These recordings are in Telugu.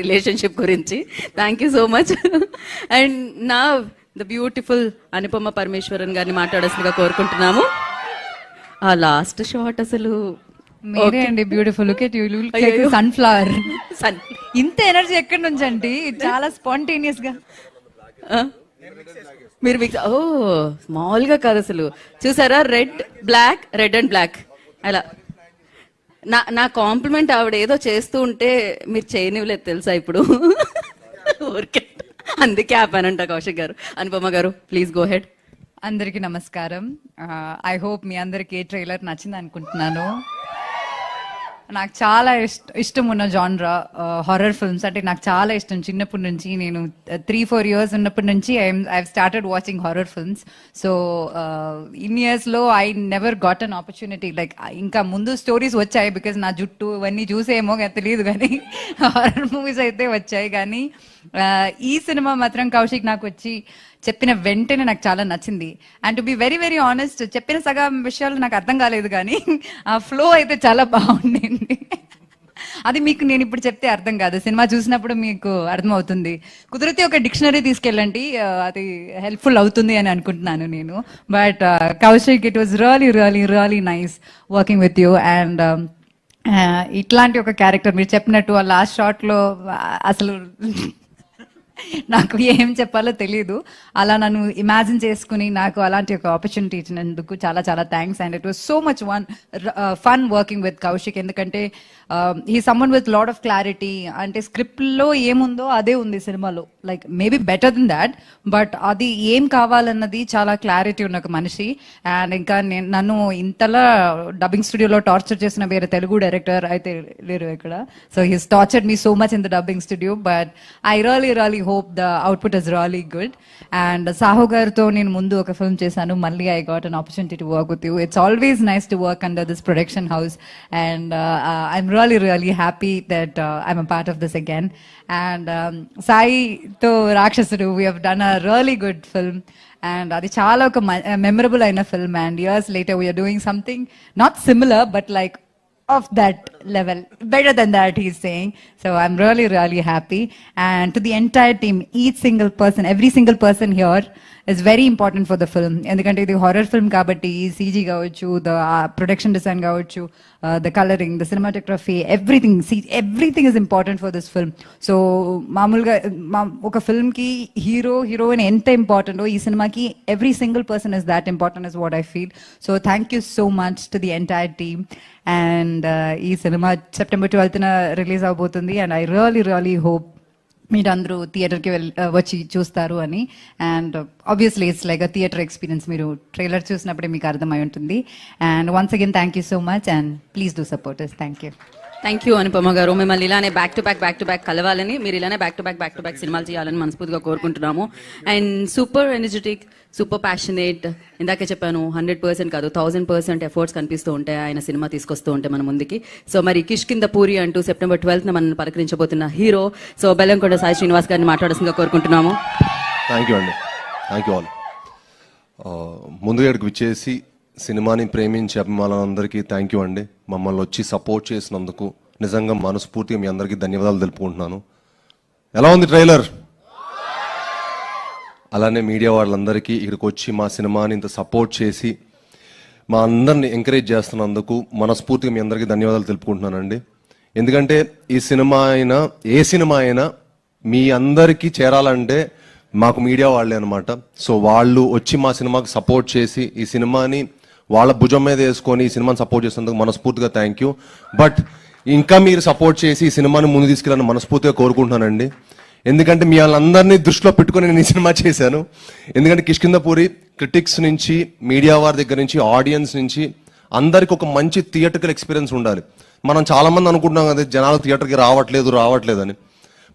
రిలేషన్షిప్ గురించి. Thank you so much and నా ద బ్యూటిఫుల్ అనుపమ పరమేశ్వరన్ గారిని మాట్లాడాల్సిందిగా కోరుకుంటున్నాము. ఆ లాస్ట్ షాట్ అసలు. మీరే అండి beautiful look at you look అయ్యయ్యో. సన్ఫ్లవర్ సన్ ఇంత ఎనర్జీ ఎక్కడి నుంచి అండి? చాలా స్పాంటేనియస్గా? మీరు మీకు ఓ మామూలుగా కాదు అసలు. చూసారా? Red black red and black అలా. నా నా కాంప్లిమెంట్ ఆవిడ ఏదో చేస్తూ ఉంటే మీరు చేయనివ్వలేదు తెలుసా ఇప్పుడు? ఊరికే. అందుకే ఆపానంట కౌశిక్ గారు. అనుపమ గారు ప్లీజ్ గో హెడ్ అందరికీ నమస్కారం. ఐ హోప్ మీ అందరికి ఏ ట్రైలర్ నచ్చింది అనుకుంటున్నాను. నాకు చాలా ఇష్ట ఇష్టం ఉన్న జాన్రా హారర్ ఫిల్మ్స్ అంటే నాకు చాలా ఇష్టం చిన్నప్పటి నుంచి. నేను త్రీ ఫోర్ ఇయర్స్ ఉన్నప్పటి నుంచి I I started watching horror films so in ఇయర్స్లో I never got an opportunity like ఇంకా ముందు స్టోరీస్ వచ్చాయి బికాజ్ నా జుట్టు ఇవన్నీ చూసేమో తెలియదు కానీ హారర్ మూవీస్ అయితే వచ్చాయి. కానీ ఈ సినిమా మాత్రం కౌశిక్ నాకు వచ్చి చెప్పిన వెంటనే నాకు చాలా నచ్చింది. And to be very very honest చెప్పిన సగం విషయాలు నాకు అర్థం కాలేదు కానీ ఆ ఫ్లో అయితే చాలా బాగుండింది. అది మీకు నేను ఇప్పుడు చెప్తే అర్థం కాదు. సినిమా చూసినప్పుడు మీకు అర్థమవుతుంది. కుదిరితే ఒక డిక్షనరీ తీసుకెళ్ళండి. అది హెల్ప్ఫుల్ అవుతుంది అని అనుకుంటున్నాను నేను. But Kaushik it was really really really nice working with you and ఇట్లాంటి ఒక క్యారెక్టర్ మీరు చెప్పినట్టు ఆ లాస్ట్ షాట్లో అసలు నాకు ఏం చెప్పాలో తెలియదు అలా నన్ను ఇమాజిన్ చేసుకుని నాకు అలాంటి ఒక ఆపర్చునిటీ ఇచ్చినందుకు చాలా చాలా thanks and it was so much one fun working with Kaushik ఎందుకంటే ఈ someone with lot of clarity అంటే స్క్రిప్ట్లో ఏముందో అదే ఉంది సినిమాలో. Like maybe better then that but అది ఏం కావాలన్నది చాలా క్లారిటీ ఉన్న ఒక మనిషి. అండ్ ఇంకా నేను నన్ను ఇంతలా డబ్బింగ్ స్టూడియోలో టార్చర్ చేసిన వేరే తెలుగు డైరెక్టర్ అయితే లేరు ఇక్కడ. So he's tortured me so much in the dubbing studio but I really really hope the output is really good and Sahu గారితో నేను ముందు ఒక ఫిల్మ్ చేశాను మళ్ళీ I got an opportunity to work with you it's always nice to work under this production house and I'm really really happy that I'm a part of this again and Sai సాయితో రాక్షసుడు we have done a really good film and అది చాలా ఒక మెమరబుల్ అయిన film and years later we're doing something not similar but like of that level better than that he's saying so i'm really really happy and to the entire team each single person every single person here is very important for the film ఎందుకంటే ఇది హారర్ ఫిల్మ్ కాబట్టి సీజీ కావచ్చు ద ప్రొడక్షన్ డిజైన్ కావచ్చు the colouring the cinematography everything everything is important for this film so మామూలుగా మా ఒక ఫిల్మ్కి హీరో హీరోయిన్ ఎంత ఇంపార్టెంటో ఈ సినిమాకి every single person is that important is what I feel so thank you so much to the entire team and ఈ సినిమా సెప్టెంబర్ ట్వెల్త్న రిలీజ్ అవబోతుంది. And I really really hope మీరు అందరూ థియేటర్కి వెళ్ళి వచ్చి చూస్తారు అని. And obviously it's like a theatre experience మీరు ట్రైలర్ చూసినప్పుడే మీకు అర్థమై ఉంటుంది. And once again thank you so much and please do support thank you thank you Anupama గారు. మిమ్మల్ని ఇలానే back to back back to back కలవాలని మీరు ఇలానే back to back back to back సినిమాలు చేయాలని మనస్ఫూర్తిగా కోరుకుంటున్నాము. And super energetic super passionate ఇందాకే చెప్పాను హండ్రెడ్ పర్సెంట్ కాదు థౌసండ్ పర్సెంట్ ఎఫర్ట్స్ కనిపిస్తూ ఉంటాయి ఆయన సినిమా తీసుకొస్తూ ఉంటాయి మన ముందుకి. సో మరి కిష్కింద పూరి అంటూ సెప్టెంబర్ ట్వెల్త్ మనల్ని పలకరించబోతున్న హీరో సో బెల్లంకొండ సాయి శ్రీనివాస్ గారిని మాట్లాడాల్సిందిగా కోరుకుంటున్నాము. థ్యాంక్ యూ అండి. థ్యాంక్ యూ ఆల్ uh, ముందుగా ఇక్కడికి విచ్చేసి సినిమాని ప్రేమించే అభిమానులందరికీ థ్యాంక్ యూ అండి. మమ్మల్ని వచ్చి సపోర్ట్ చేసినందుకు నిజంగా మనస్ఫూర్తిగా మీ అందరికీ ధన్యవాదాలు తెలుపుకుంటున్నాను. ఎలా ఉంది ట్రైలర్? అలానే మీడియా వాళ్ళందరికీ ఇక్కడికి వచ్చి మా సినిమాని ఇంత సపోర్ట్ చేసి మా అందరిని ఎంకరేజ్ చేస్తున్నందుకు మనస్ఫూర్తిగా మీ అందరికీ ధన్యవాదాలు తెలుపుకుంటున్నానండి. ఎందుకంటే ఈ సినిమా అయినా ఏ సినిమా అయినా మీ అందరికీ చేరాలంటే మాకు మీడియా వాళ్ళే అనమాట సో వాళ్ళు వచ్చి మా సినిమాకి సపోర్ట్ చేసి ఈ సినిమాని వాళ్ళ భుజం మీద వేసుకొని ఈ సినిమాని సపోర్ట్ చేసినందుకు మనస్ఫూర్తిగా థ్యాంక్ యూ బట్ ఇంకా మీరు సపోర్ట్ చేసి ఈ సినిమాని ముందు తీసుకెళ్ళాలని మనస్ఫూర్తిగా కోరుకుంటున్నానండి. ఎందుకంటే మీ వాళ్ళందరినీ దృష్టిలో పెట్టుకుని నేను ఈ సినిమా చేశాను. ఎందుకంటే కిష్కిందపూరి క్రిటిక్స్ నుంచి మీడియా వారి దగ్గర నుంచి ఆడియన్స్ నుంచి అందరికి ఒక మంచి థియేటర్కల్ ఎక్స్పీరియన్స్ ఉండాలి. మనం చాలామంది అనుకుంటున్నాం కదా జనాలు థియేటర్కి రావట్లేదు రావట్లేదని.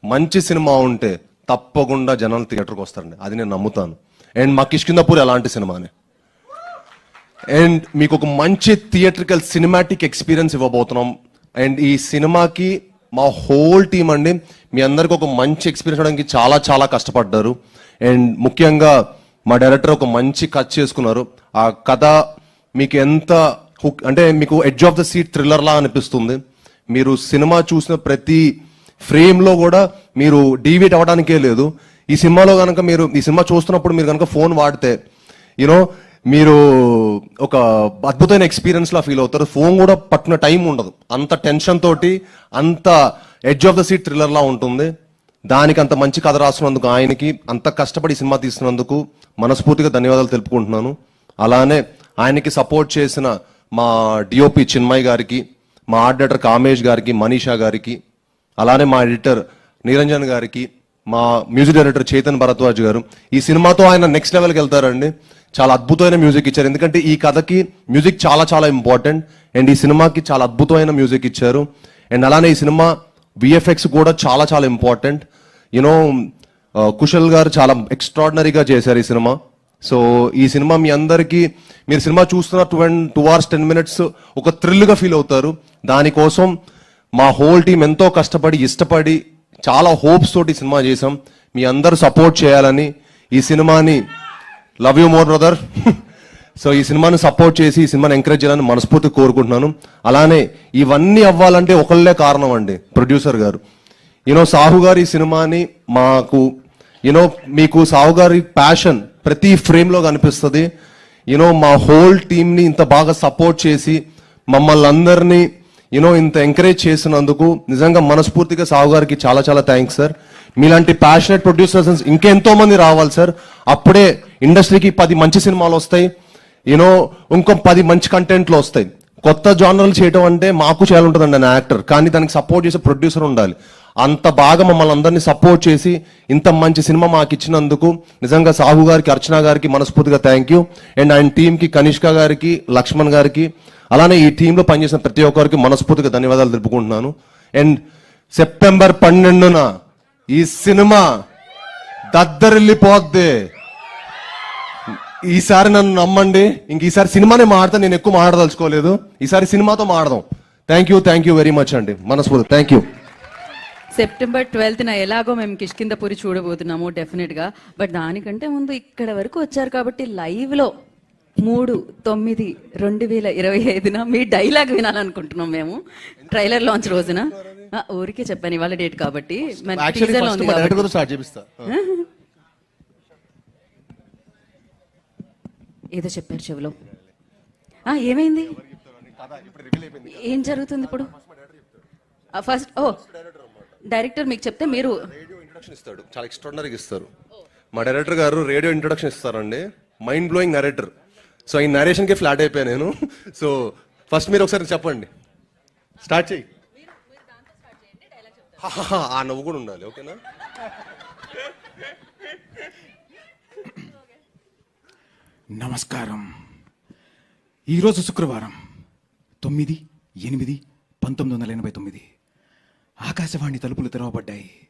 మంచి సినిమా ఉంటే తప్పకుండా జనాలు థియేటర్కి వస్తారండి. అది నేను నమ్ముతాను. అండ్ మా కిష్కిందపూర్ అలాంటి సినిమానే. అండ్ మీకు ఒక మంచి థియేట్రికల్ సినిమాటిక్ ఎక్స్పీరియన్స్ ఇవ్వబోతున్నాం. అండ్ ఈ సినిమాకి మా హోల్ టీం అండి మీ అందరికి ఒక మంచి ఎక్స్పీరియన్స్ అవ్వడానికి చాలా చాలా కష్టపడ్డారు. అండ్ ముఖ్యంగా మా డైరెక్టర్ ఒక మంచి కథ చేసుకున్నారు. ఆ కథ మీకు ఎంత హుక్ అంటే మీకు edge of the seat thriller లా అనిపిస్తుంది. మీరు సినిమా చూసిన ప్రతి ఫ్రేమ్లో కూడా మీరు డీవీట్ అవ్వడానికే లేదు. ఈ సినిమాలో కనుక మీరు ఈ సినిమా చూస్తున్నప్పుడు మీరు కనుక ఫోన్ వాడితే యూనో మీరు ఒక అద్భుతమైన ఎక్స్పీరియన్స్ లా ఫీల్ అవుతారు. ఫోన్ కూడా పట్టిన టైం ఉండదు. అంత టెన్షన్ తోటి అంత ఎడ్జ్ ఆఫ్ ద సీట్ థ్రిల్లర్లా ఉంటుంది. దానికి అంత మంచి కథ రాసినందుకు ఆయనకి అంత కష్టపడి సినిమా తీసినందుకు మనస్ఫూర్తిగా ధన్యవాదాలు తెలుపుకుంటున్నాను. అలానే ఆయనకి సపోర్ట్ చేసిన మా డిఓపి చిన్మయ్ గారికి మా ఆర్ట్ డైరెక్టర్ కామేష్ గారికి మనీషా గారికి అలానే మా ఎడిటర్ నిరంజన్ గారికి మా మ్యూజిక్ డైరెక్టర్ చేతన్ భరద్వాజ్ గారు. ఈ సినిమాతో ఆయన నెక్స్ట్ లెవెల్కి వెళ్తారండి. చాలా అద్భుతమైన మ్యూజిక్ ఇచ్చారు. ఎందుకంటే ఈ కథకి మ్యూజిక్ చాలా చాలా ఇంపార్టెంట్ అండ్ ఈ సినిమాకి చాలా అద్భుతమైన మ్యూజిక్ ఇచ్చారు. అండ్ అలానే ఈ సినిమా విఎఫ్ఎక్స్ కూడా చాలా చాలా ఇంపార్టెంట్ యూనో కుశల్ గారు చాలా ఎక్స్ట్రాడినరీగా చేశారు ఈ సినిమా. సో ఈ సినిమా మీ అందరికీ మీరు సినిమా చూస్తున్న two and two hours ten minutes ఒక థ్రిల్గా ఫీల్ అవుతారు. దానికోసం మా హోల్ టీం ఎంతో కష్టపడి ఇష్టపడి చాలా హోప్స్ తోటి సినిమా చేసాం మీ అందరూ సపోర్ట్ చేయాలని ఈ సినిమాని love you more brother. So ఈ సినిమాని సపోర్ట్ చేసి ఈ సినిమాని ఎంకరేజ్ చేయాలని మనస్ఫూర్తి కోరుకుంటున్నాను. అలానే ఇవన్నీ అవ్వాలంటే ఒకళ్ళే కారణం అండి ప్రొడ్యూసర్ గారు. యూనో సాహు గారి సినిమాని మాకు యూనో మీకు సాహు గారి ప్యాషన్ ప్రతి ఫ్రేమ్లో కనిపిస్తుంది. యూనో మా హోల్ టీమ్ని ఇంత బాగా సపోర్ట్ చేసి మమ్మల్ని అందరినీ యూనో ఇంత ఎంకరేజ్ చేసినందుకు నిజంగా మనస్ఫూర్తిగా సాహు గారికి చాలా చాలా థ్యాంక్స్ సార్ మీలాంటి ప్యాషనెట్ ప్రొడ్యూసర్స్ ఇంకెంతో మంది రావాలి సార్ అప్పుడే ఇండస్ట్రీకి పది మంచి సినిమాలు వస్తాయి. యూనో ఇంకో పది మంచి కంటెంట్లు వస్తాయి. కొత్త జానర్లు చేయడం అంటే మాకు చేయాలంటుందండి నేను యాక్టర్ కానీ దానికి సపోర్ట్ చేసే ప్రొడ్యూసర్ ఉండాలి. అంత బాగా మమ్మల్ని అందరినీ సపోర్ట్ చేసి ఇంత మంచి సినిమా మాకు ఇచ్చినందుకు నిజంగా సాహు గారికి అర్చన గారికి మనస్ఫూర్తిగా థ్యాంక్ యూ అండ్ ఆయన టీంకి కనిష్క గారికి లక్ష్మణ్ గారికి అలానే ఈ టీంలో పనిచేసిన ప్రతి ఒక్కరికి మనస్ఫూర్తిగా ధన్యవాదాలు తెలుపుకుంటున్నాను. అండ్ సెప్టెంబర్ పన్నెండున ఈ సినిమా దద్దరిల్లిపోద్ది. ఈసారి నన్ను నమ్మండి. ఇంక ఈసారి సినిమానే మాడతా నేను ఎక్కువ మాట్లాడదలుచుకోలేదు. ఈసారి సినిమాతో మాడదాం. Thank you thank you very much అండి. మనస్ఫూర్తి. థ్యాంక్ యూ సెప్టెంబర్ ట్వెల్త్ నా ఎలాగో మేము కిష్కిందపురి చూడబోతున్నాము డెఫినెట్గా బట్ దానికంటే ముందు ఇక్కడ వరకు వచ్చారు కాబట్టి లైవ్లో మూడు తొమ్మిది రెండు వేల ఇరవై ఐదున మీ డైలాగ్ వినాలనుకుంటున్నాం మేము. ట్రైలర్ లాంచ్ రోజున. ఆ, ఊరికే చెప్పాను ఇవాళ డేట్ కాబట్టి. మరి teaser లో ఉంది కాబట్టి. స్టార్ట్ చేపిస్తా. ఏదో చెప్పారు చెవిలో. ఆ, ఏమైంది? ఏం జరుగుతుంది ఇప్పుడు? ఫస్ట్ ఓ డైరెక్టర్ మీకు చెప్తే మీరు రేడియో ఇంట్రొడక్షన్ ఇస్తాడు. చాలా ఎక్స్ట్రాడినరీగా ఇస్తారు. మా డైరెక్టర్ గారు రేడియో ఇంట్రొడక్షన్ ఇస్తారండి. మైండ్ బ్లోయింగ్ నరేటర్ సో ఈ నరేషన్కి ఫ్లాట్ అయిపోయాను నేను. సో ఫస్ట్ మీరు ఒకసారి చెప్పండి. స్టార్ట్ చేయి. ఆ నవ్వు కూడా ఉండాలి ఓకేనా? నమస్కారం. ఈరోజు శుక్రవారం తొమ్మిది ఎనిమిది పంతొమ్మిది వందల ఎనభై తొమ్మిది. ఆకాశవాణి తలుపులు తెరవబడ్డాయి.